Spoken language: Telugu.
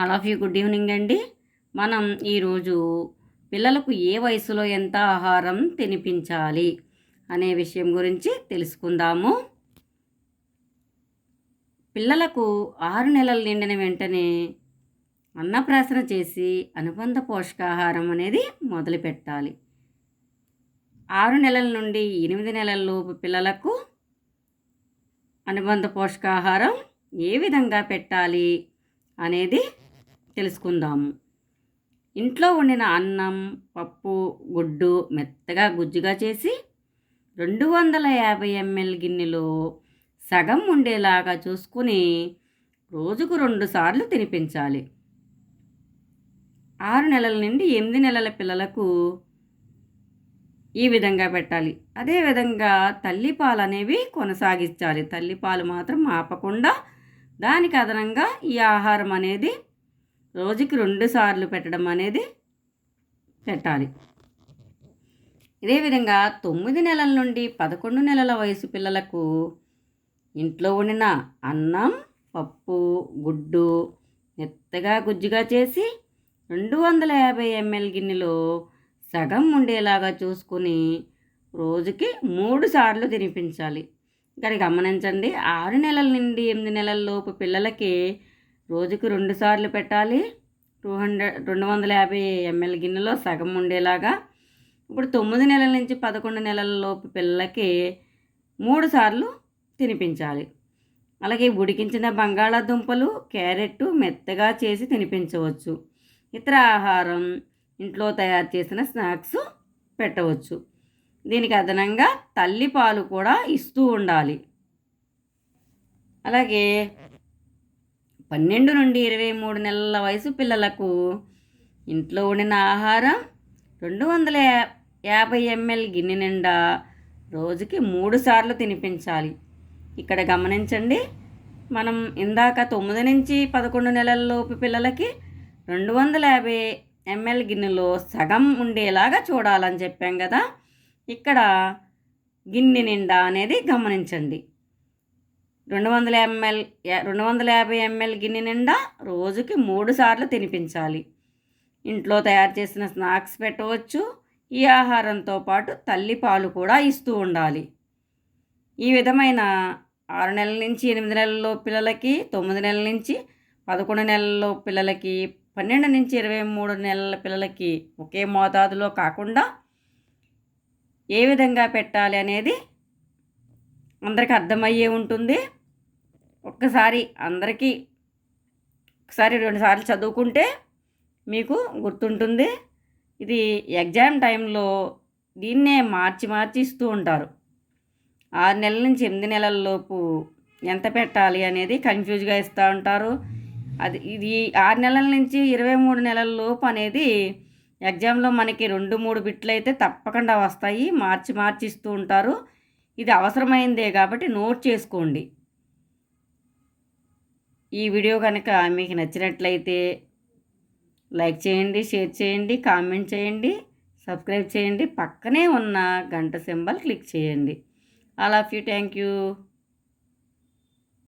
All of you good evening అండి. మనం ఈరోజు పిల్లలకు ఏ వయసులో ఎంత ఆహారం తినిపించాలి అనే విషయం గురించి తెలుసుకుందాము. పిల్లలకు ఆరు నెలలు నిండిన వెంటనే అన్నప్రాసన చేసి అనుబంధ పోషకాహారం అనేది మొదలు పెట్టాలి. ఆరు నెలల నుండి ఎనిమిది నెలలలోపు పిల్లలకు అనుబంధ పోషకాహారం ఏ విధంగా పెట్టాలి అనేది తెలుసుకుందాము. ఇంట్లో వండిన అన్నం పప్పు గుడ్డు మెత్తగా గుజ్జుగా చేసి రెండు వందల యాభై ఎంఎల్ గిన్నెలో సగం ఉండేలాగా చూసుకుని రోజుకు రెండు సార్లు తినిపించాలి. ఆరు నెలల నుండి ఎనిమిది నెలల పిల్లలకు ఈ విధంగా పెట్టాలి. అదేవిధంగా తల్లిపాలు అనేవి కొనసాగించాలి. తల్లిపాలు మాత్రం ఆపకుండా దానికి అదనంగా ఈ ఆహారం అనేది రోజుకి రెండు సార్లు పెట్టడం అనేది పెట్టాలి. ఇదే విధంగా తొమ్మిది నెలల నుండి పదకొండు నెలల వయసు పిల్లలకు ఇంట్లో వండిన అన్నం పప్పు గుడ్డు మెత్తగా గుజ్జుగా చేసి రెండు వందల యాభై ఎంఎల్ గిన్నెలో సగం ఉండేలాగా చూసుకుని రోజుకి మూడు సార్లు తినిపించాలి. ఇక్కడ గమనించండి ఆరు నెలల నుండి ఎనిమిది నెలల లోపు పిల్లలకి రోజుకు రెండు సార్లు పెట్టాలి. టూ హండ్రెడ్ రెండు వందల యాభై ఎంఎల్ గిన్నెలో సగం ఉండేలాగా. ఇప్పుడు తొమ్మిది నెలల నుంచి పదకొండు నెలలలోపు పిల్లలకి మూడు సార్లు తినిపించాలి. అలాగే ఉడికించిన బంగాళాదుంపలు క్యారెట్ మెత్తగా చేసి తినిపించవచ్చు. ఇతర ఆహారం ఇంట్లో తయారు చేసిన స్నాక్స్ పెట్టవచ్చు. దీనికి అదనంగా తల్లిపాలు కూడా ఇస్తూ ఉండాలి. అలాగే పన్నెండు నుండి ఇరవై మూడు నెలల వయసు పిల్లలకు ఇంట్లో ఉండిన ఆహారం రెండు వందల యాభై ఎంఎల్ గిన్నె నిండా రోజుకి మూడు సార్లు తినిపించాలి. ఇక్కడ గమనించండి మనం ఇందాక తొమ్మిది నుంచి పదకొండు నెలల్లోపు పిల్లలకి రెండు వందల యాభై ఎంఎల్ గిన్నెలో సగం ఉండేలాగా చూడాలని చెప్పాం కదా. ఇక్కడ గిన్నె నిండా అనేది గమనించండి. రెండు వందల ఎంఎల్ రెండు వందల యాభై ఎంఎల్ గిన్నె నిండా రోజుకి మూడు సార్లు తినిపించాలి. ఇంట్లో తయారు చేసిన స్నాక్స్ పెట్టవచ్చు. ఈ ఆహారంతో పాటు తల్లి పాలు కూడా ఇస్తూ ఉండాలి. ఈ విధమైన ఆరు నెలల నుంచి ఎనిమిది నెలల్లో పిల్లలకి తొమ్మిది నెలల నుంచి పదకొండు నెలల్లో పిల్లలకి పన్నెండు నుంచి ఇరవై మూడు నెలల పిల్లలకి ఒకే మోతాదులో కాకుండా ఏ విధంగా పెట్టాలి అనేది అందరికీ అర్థమయ్యే ఉంటుంది. ఒక్కసారి అందరికీ ఒకసారి రెండుసార్లు చదువుకుంటే మీకు గుర్తుంటుంది. ఇది ఎగ్జామ్ టైంలో దీన్నే మార్చి మార్చి ఇస్తూ ఉంటారు. ఆరు నెలల నుంచి ఎనిమిది నెలల లోపు ఎంత పెట్టాలి అనేది కన్ఫ్యూజ్గా ఇస్తూ ఉంటారు. అది ఇది ఆరు నెలల నుంచి ఇరవై మూడు నెలల లోపు అనేది ఎగ్జామ్లో మనకి రెండు మూడు బిట్లు అయితే తప్పకుండా వస్తాయి. మార్చి మార్చి ఇస్తూ ఉంటారు. ఇది అవసరమైందే కాబట్టి నోట్ చేసుకోండి. ఈ వీడియో కనుక మీకు నచ్చినట్లయితే లైక్ చేయండి షేర్ చేయండి కామెంట్ చేయండి సబ్స్క్రైబ్ చేయండి. పక్కనే ఉన్న గంట సింబల్ క్లిక్ చేయండి. All of you. Thank you.